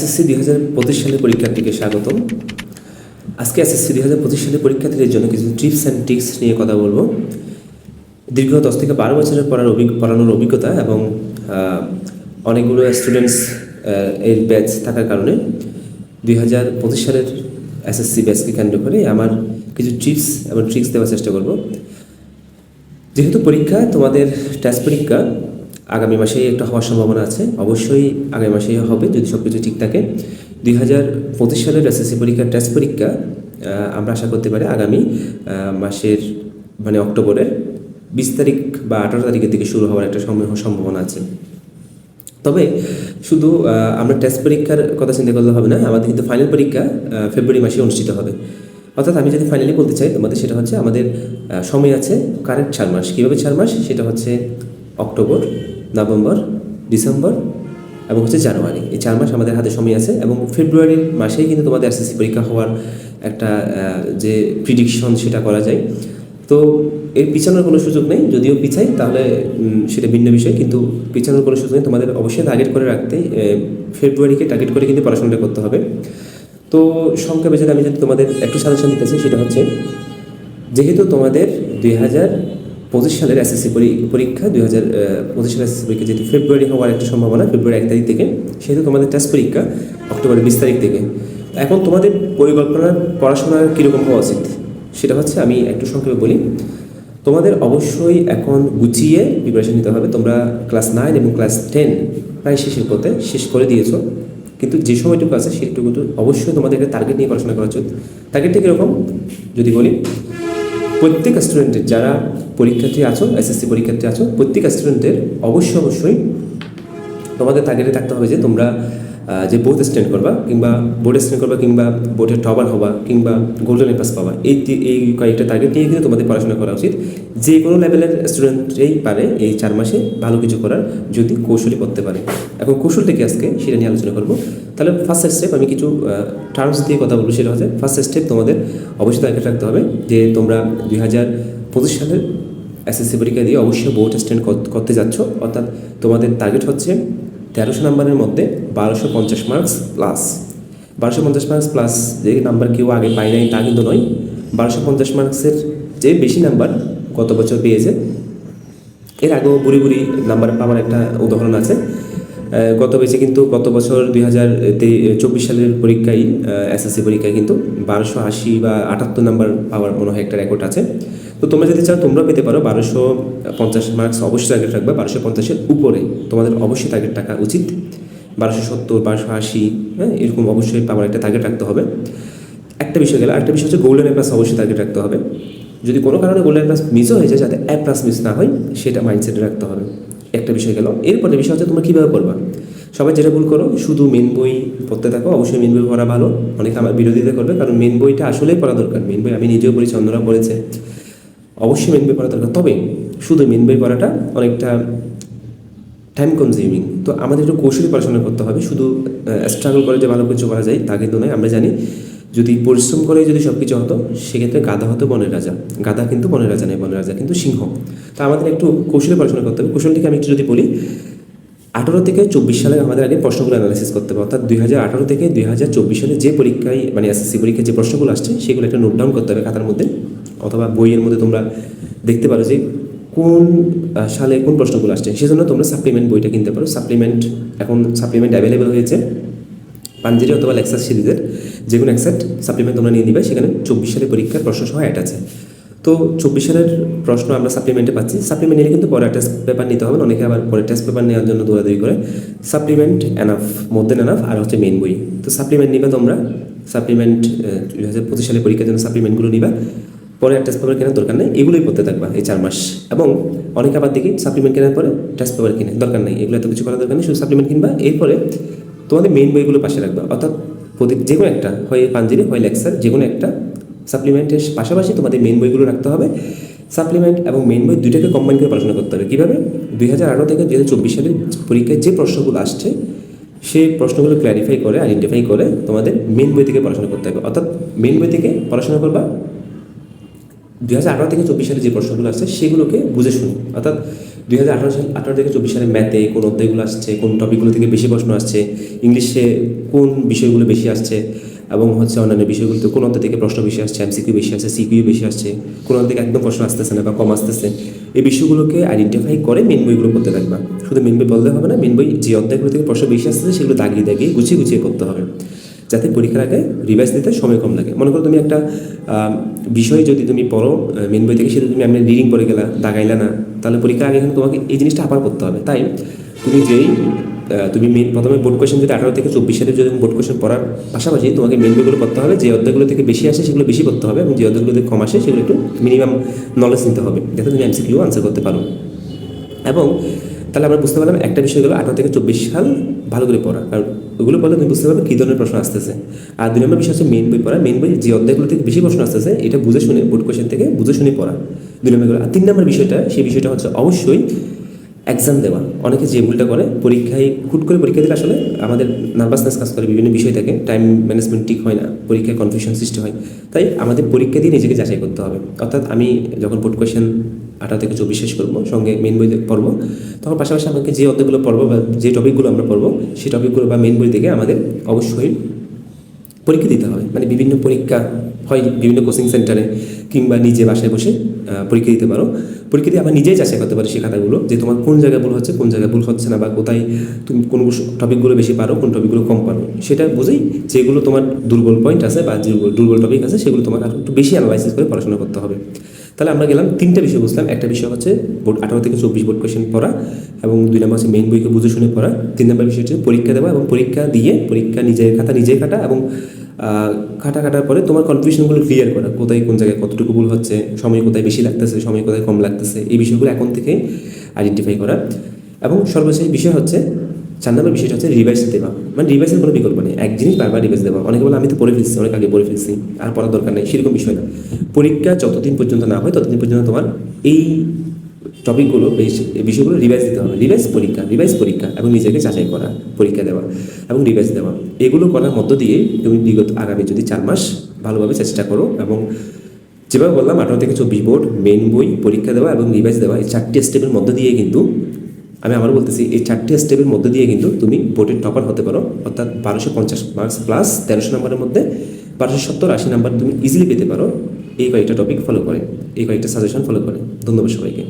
SSC দুই হাজার পঁচিশ সালের পরীক্ষার্থীকে স্বাগতম। আজকে এসএসসি দুই হাজার পঁচিশ সালের পরীক্ষার্থীদের জন্য কিছু টিপস অ্যান্ড টিক্স নিয়ে কথা বলব। দীর্ঘ দশ থেকে বারো বছরের পড়ার অভিজ্ঞ পড়ানোর অভিজ্ঞতা এবং অনেকগুলো স্টুডেন্টস এর ব্যাচ থাকার কারণে দুই হাজার পঁচিশ সালের এসএসসি ব্যাচকে কেন্দ্র করে আমার কিছু টিপস এবং ট্রিক্স দেওয়ার চেষ্টা করব। যেহেতু পরীক্ষা, তোমাদের টেস্ট পরীক্ষা আগামী মাসেই একটা হওয়ার সম্ভাবনা আছে। অবশ্যই আগামী মাসেই হবে যদি সব কিছু ঠিক থাকে। দুই হাজার পঁচিশ সালের এসএসসি পরীক্ষার টেস্ট পরীক্ষা আমরা আশা করতে পারি আগামী মাসের মানে অক্টোবরের বিশ তারিখ বা আঠারো তারিখের দিকে শুরু হওয়ার একটা সম্ভ- সম্ভাবনা আছে। তবে শুধু আমরা টেস্ট পরীক্ষার কথা চিন্তা করলে হবে না, আমাদের কিন্তু ফাইনাল পরীক্ষা ফেব্রুয়ারি মাসে অনুষ্ঠিত হবে। অর্থাৎ আমি যদি ফাইনালি বলতে চাই তোমাদের, সেটা হচ্ছে আমাদের সময় আছে কারেক্ট চার মাস। কীভাবে চার মাস? সেটা হচ্ছে অক্টোবর। নভেম্বর, ডিসেম্বর এবং হচ্ছে জানুয়ারি। এই চার মাস আমাদের হাতে সময় আছে এবং ফেব্রুয়ারির মাসেই কিন্তু তোমাদের এসএসসি পরীক্ষা হওয়ার একটা যে প্রিডিকশন সেটা করা যায়। তো এর পিছানোর কোনো সুযোগ নেই। যদিও পিছাই, তাহলে সেটা ভিন্ন বিষয়। কিন্তু পিছানোর কোনো সুযোগ নেই। তোমাদের অবশ্যই টার্গেট করে রাখতে ফেব্রুয়ারিকে টার্গেট করে কিন্তু পড়াশোনাটা করতে হবে। তো সংক্ষেপে যদি আমি যদি তোমাদের একটু সাজেশন দিতে চাই, সেটা হচ্ছে, যেহেতু তোমাদের দুই হাজার পঁচিশ সালের এসএসসি পরীক্ষা দুই হাজার পঁচিশ সালের এসএসসি পরীক্ষা যেহেতু ফেব্রুয়ারি হওয়ার একটা সম্ভাবনা, ফেব্রুয়ারি এক তারিখ থেকে, সেহেতু তোমাদের টেস্ট পরীক্ষা অক্টোবরের বিশ তারিখ থেকে। এখন তোমাদের পরিকল্পনার পড়াশোনা কীরকম হওয়া উচিত? সেটা হচ্ছে আমি একটু সংক্ষেপে বলি। তোমাদের অবশ্যই এখন গুছিয়ে প্রিপারেশন নিতে হবে। তোমরা ক্লাস নাইন এবং ক্লাস টেন প্রায় শেষের পথে শেষ করে দিয়েছ। কিন্তু যে সময়টুকু আছে সেটুকু অবশ্যই তোমাদেরকে টার্গেট নিয়ে পড়াশোনা করা উচিত। টার্গেটটা কীরকম? যদি বলি, প্রত্যেক স্টুডেন্টের যারা পরীক্ষার্থী আছো এসএসসি পরীক্ষার্থী আছো প্রত্যেক স্টুডেন্টদের অবশ্যই অবশ্যই তোমাদের টার্গেটে থাকতে হবে যে তোমরা যে বোর্ড স্ট্যান্ড করবা, কিংবা বোর্ড স্ট্যান্ড করবা, কিংবা বোর্ডের টপার হবা, কিংবা গোল্ডেন এপাস পাবা, এই এই কয়েকটা টার্গেট নিয়ে কিন্তু তোমাদের পড়াশোনা করা উচিত। যে কোনো লেভেলের স্টুডেন্টই পারে এই চার মাসে ভালো কিছু করার যদি কৌশলী করতে পারে। এখন কৌশলটা কি আজকে? সেটা নিয়ে আলোচনা করব। তাহলে ফার্স্ট স্টেপ আমি কিছু টার্মস দিয়ে কথা বলব, সেটা হচ্ছে ফার্স্ট স্টেপ তোমাদের অবশ্যই টার্গেট রাখতে হবে যে তোমরা দুই হাজার পঁচিশ সালের এসএসসি পরীক্ষা দিয়ে অবশ্যই বোর্ড স্ট্যান্ড করতে যাচ্ছ। অর্থাৎ তোমাদের টার্গেট হচ্ছে তেরোশো নাম্বারের মধ্যে বারোশো পঞ্চাশ মার্কস প্লাস বারোশো পঞ্চাশ মার্কস প্লাস যে নাম্বার কেউ আগে পায় নাই তা কিন্তু নয়। বারোশো পঞ্চাশ মার্কসের যে বেশি নাম্বার গত বছর পেয়েছে। এর আগেও বুড়ি বুড়ি নাম্বার পাওয়ার একটা উদাহরণ আছে। গত বেশি কিন্তু গত বছর দুই হাজার চব্বিশ সালের পরীক্ষায় এসএসসি পরীক্ষায় কিন্তু বারোশো আশি বা আটাত্তর নাম্বার পাওয়ার মনে হয় একটা রেকর্ড আছে। তো তোমরা যদি চাও তোমরা পেতে পারো বারোশো পঞ্চাশ মার্কস অবশ্যই টার্গেট রাখবে বারোশো পঞ্চাশের উপরে। তোমাদের অবশ্যই টার্গেট রাখা উচিত। বারোশো সত্তর, বারোশো আশি হ্যাঁ এরকম অবশ্যই পাওয়ার একটা টার্গেট রাখতে হবে। একটা বিষয় গেল একটা বিষয় হচ্ছে গোল্ডেন এ প্লাস অবশ্যই টার্গেট রাখতে হবে। যদি কোনো কারণে গোল্ডেন প্লাস মিসও হয়ে যায়, যাতে এ প্লাস মিস না হয়, সেটা মাইন্ডসেটে রাখতে হবে। একটা বিষয় গেল। এরপরে বিষয় হচ্ছে তোমরা কীভাবে করবা সবাই যেটা ভুল করো, শুধু মেন বই পড়তে থাকো, অবশ্যই মেন বই পড়া ভালো। অনেকে আমার বিরোধিতা করবে, কারণ মেন বইটা আসলেই পড়া দরকার। মেন বই আমি নিজেও পড়েছি অন্যরা পড়েছে। অবশ্যই মেন বই পড়া দরকার। তবে শুধু মেন বই পড়াটা অনেকটা টাইম কনজিউমিং তো আমাদের একটু কৌশলী পড়াশোনা করতে হবে। শুধু স্ট্রাগল করে যে ভালো কিছু করা যায়, তা কিন্তু নয়। আমরা জানি, যদি পরিশ্রম করে যদি সব কিছু হতো, সেক্ষেত্রে গাধা হতো বনের রাজা। গাধা কিন্তু বনের রাজা নেই বনের রাজা কিন্তু সিংহ। তো আমাদের একটু কৌশলী পড়াশোনা করতে হবে। কৌশলটিকে আমি একটু যদি বলি, আঠারো থেকে চব্বিশ সালে আমাদের আগে প্রশ্নগুলো অ্যানালাইসিস করতে হবে। অর্থাৎ দুই হাজার আঠারো থেকে দুই হাজার চব্বিশ সালে যে পরীক্ষায় মানে এসএসসি পরীক্ষায় যে প্রশ্নগুলো আসছে, সেগুলো একটা নোট ডাউন করতে হবে খাতার মধ্যে। অথবা বইয়ের মধ্যে তোমরা দেখতে পারো যে কোন সালে কোন প্রশ্নগুলো আসছে। সেজন্য তোমরা সাপ্লিমেন্ট বইটা কিনতে পারো। সাপ্লিমেন্ট এখন সাপ্লিমেন্ট অ্যাভেলেবেল হয়েছে পাঞ্জেরি অথবা লেক্সাস সিরিজের। যে কোনো একসাট সাপ্লিমেন্ট তোমরা নিয়ে নিবে। সেখানে চব্বিশ সালের পরীক্ষার প্রশ্ন সহ অ্যাড আছে। তো চব্বিশ সালের প্রশ্ন আমরা সাপ্লিমেন্টে পাচ্ছি। সাপ্লিমেন্ট নিলে কিন্তু পরে টেস্ট পেপার নিতে হবে। অনেকে আবার পরে টেস্ট পেপার নেওয়ার জন্য দৌড়াদৌড়ি করে। সাপ্লিমেন্ট মোর দেন এনাফ আর হচ্ছে মেন বই। তো সাপ্লিমেন্ট নিবে তোমরা। সাপ্লিমেন্ট দুই হাজার পঁচিশ সালের পরীক্ষার জন্য সাপ্লিমেন্টগুলো নিবা। পরে আর টেস্ট পেপার কেনার দরকার নেই, এগুলোই পড়তে থাকবা এই চার মাস। এবং অনেকে আবার দেখি সাপ্লিমেন্ট কেনার পরে টেস্ট পেপার কিনে, দরকার নেই, এগুলো এত কিছু করার দরকার নেই, শুধু সাপ্লিমেন্ট কিনবা, এরপরে তোমাদের মেইন বইগুলো পাশে রাখবা। অর্থাৎ প্রতি যে কোনো একটা, হয় পাঞ্জেরি, হয় লেক্সার যে কোনো একটা সাপ্লিমেন্টের পাশাপাশি তোমাদের মেইন বইগুলো রাখতে হবে। সাপ্লিমেন্ট এবং মেইন বই দুইটাকে কম্বাইন করে পড়াশোনা করতে হবে। কীভাবে? দুই হাজার আঠারো থেকে দুই হাজার চব্বিশ সালের পরীক্ষায় যে প্রশ্নগুলো আসছে, সেই প্রশ্নগুলো ক্ল্যারিফাই করে আইডেন্টিফাই করে তোমাদের মেইন বই থেকে পড়াশোনা করতে হবে। অর্থাৎ মেইন বই থেকে পড়াশোনা করবা দুই হাজার আঠারো থেকে চব্বিশ সালে যে প্রশ্নগুলো আসছে, সেগুলোকে বুঝে শুনি অর্থাৎ দুই হাজার আঠারো সাল, আঠারো থেকে চব্বিশ সালে ম্যাথে কোন অধ্যায়গুলো আসছে, কোন টপিকগুলো থেকে বেশি প্রশ্ন আসছে, ইংলিশে কোন বিষয়গুলো বেশি আসছে, এবং হচ্ছে অন্যান্য বিষয়গুলোতে কোন অধ্যায় থেকে প্রশ্ন বেশি আসছে এমসিকিউ বেশি আসছে সিকিউ বেশি আসছে, কোন অধ্যায় থেকে একদম প্রশ্ন আসতেছে না বা কম আসতেছে, এই বিষয়গুলোকে আইডেন্টিফাই করে মেন বইগুলো পড়তে থাকবা। শুধু মেন বই বলতে হবে না মেন বই যে অধ্যায়গুলো থেকে প্রশ্ন বেশি আসতেছে, সেগুলো দাগিয়ে দাগিয়ে গুছিয়ে গুছিয়ে করতে হবে। যাতে পরীক্ষার আগে রিভাইজ দিতে সময় কম লাগে। মনে করো তুমি একটা বিষয় যদি তুমি পড়ো মেন বই থেকে সেটা তুমি এমনি রিডিং করে গেলা, দাগাইলা না, তাহলে পরীক্ষার আগে কিন্তু তোমাকে এই জিনিসটা আবার করতে হবে। তাই তুমি যেই তুমি মেন প্রথমে বোর্ড কোয়েশন যদি আঠারো থেকে চব্বিশ সালে যদি বোর্ড কোয়েশন পড়ার পাশাপাশি তোমাকে মেন বইগুলো করতে হবে, যে অধ্যায়গুলো থেকে বেশি আসে সেগুলো বেশি পড়তে হবে এবং যে অধ্যায়গুলো থেকে কম আসে সেগুলো একটু মিনিমাম নলেজ নিতে হবে। যাতে তুমি এমসিকিউ আনসার করতে পারো। এবং তাহলে আমরা বুঝতে পারলাম একটা বিষয় হলো আঠারো থেকে চব্বিশ সাল ভালো করে পড়া। কারণ ওগুলো পড়লে তুমি বুঝতে পারবে কী ধরনের প্রশ্ন আসতেছে। আর দুই নম্বর বিষয় হচ্ছে মেন বই পড়া। মেন বই যে অধ্যায়গুলো থেকে বেশি প্রশ্ন আসতেছে, এটা বুঝে শুনে বোর্ড কোয়েশন থেকে বুঝে শুনে পড়া। দুই নম্বর আর তিন নম্বর বিষয়টা, সেই বিষয়টা হচ্ছে অবশ্যই এক্সাম দেওয়া। অনেকে যে ভুলটা করে, পরীক্ষায় হুট করে পরীক্ষা দিলে আসলে আমাদের নার্ভাসনেস কাজ করে, বিভিন্ন বিষয় থাকে। টাইম ম্যানেজমেন্ট ঠিক হয় না, পরীক্ষায় কনফিউশন সৃষ্টি হয়। তাই আমাদের পরীক্ষা দিয়ে নিজেকে যাচাই করতে হবে। অর্থাৎ আমি যখন বোর্ড কোয়েশন আঠারো থেকে চব্বিশ শেষ করব, সঙ্গে মেন বই পড়ব। তখন পাশাপাশি আমাকে যে অধ্যায়গুলো পড়ব বা যে টপিকগুলো আমরা পড়ব সেই টপিকগুলো বা মেন বই থেকে আমাদের অবশ্যই পরীক্ষা দিতে হবে। মানে বিভিন্ন পরীক্ষা হয় বিভিন্ন কোচিং সেন্টারে কিংবা নিজে বাসায় বসে পরীক্ষা দিতে পারো। পরীক্ষা দিয়ে আবার নিজেই যাচাই করতে পারো সেই খাতাগুলো, যে তোমার কোন জায়গায় ভুল হচ্ছে, কোন জায়গায় ভুল হচ্ছে না, বা কোথায় তুমি কোন টপিকগুলো বেশি পারো, কোন টপিকগুলো কম পারো। সেটা বুঝেই যেগুলো তোমার দুর্বল পয়েন্ট আছে বা যে দুর্বল টপিক আছে, সেগুলো তোমার একটু বেশি অ্যানালাইসিস করে পড়াশোনা করতে হবে। তাহলে আমরা গেলাম তিনটা বিষয় বুঝলাম। একটা বিষয় হচ্ছে বোর্ড আঠারো থেকে চব্বিশ বোর্ড কোয়েশন পড়া এবং দুই নম্বর হচ্ছে মেইন বইকে বুঝে শুনে পড়া। তিন নম্বর বিষয় হচ্ছে পরীক্ষা দেওয়া এবং পরীক্ষা দিয়ে পরীক্ষা নিজের খাতা নিজে কাটা এবং কাটা কাটার পরে তোমার কনফিউশনগুলো ক্লিয়ার করা। কোথায় কোন জায়গায় কতটুকু ভুল হচ্ছে, সময় কোথায় বেশি লাগতেছে, সময় কোথায় কম লাগতেছে, এই বিষয়গুলো এখন থেকে আইডেন্টিফাই করা। এবং সর্বশেষ বিষয় হচ্ছে চার নম্বর বিষয়টা হচ্ছে রিভাইস দেওয়া। মানে রিভাইসের কোনো বিকল্প নেই। এক জিনিস বারবার রিভাইস দেওয়া। অনেকে বলে, আমি তো পড়ে ফেলছি, অনেক আগে পড়ে ফেলছি, আর পড়ার দরকার নেই। সেরকম বিষয় না। পরীক্ষা যতদিন পর্যন্ত না হয়, ততদিন পর্যন্ত তোমার এই টপিকগুলো বিষয়গুলো রিভাইজ দিতে হবে। রিভাইজ পরীক্ষা রিভাইজ পরীক্ষা এবং নিজেকে যাচাই করা, পরীক্ষা দেওয়া এবং রিভাইজ দেওয়া। এগুলো করার মধ্য দিয়ে তুমি বিগত আগামী যদি চার মাস ভালোভাবে চেষ্টা করো এবং যেভাবে বললাম, আঠারো থেকে চব্বিশ বোর্ড মেন বই, পরীক্ষা দেওয়া এবং রিভাইজ দেওয়া, এই চারটি স্টেপের মধ্য দিয়ে কিন্তু আমি আবার বলতেছি, এই চারটি স্টেপের মধ্যে দিয়ে কিন্তু তুমি বোর্ডের টপার হতে পারো। অর্থাৎ বারোশো পঞ্চাশ মার্কস প্লাস তেরোশো নম্বরের মধ্যে বারোশো সত্তর, আশি নাম্বার তুমি ইজিলি পেতে পারো। এই কয়েকটা টপিক ফলো করে, এই কয়েকটা সাজেশন ফলো করে। ধন্যবাদ সবাইকে।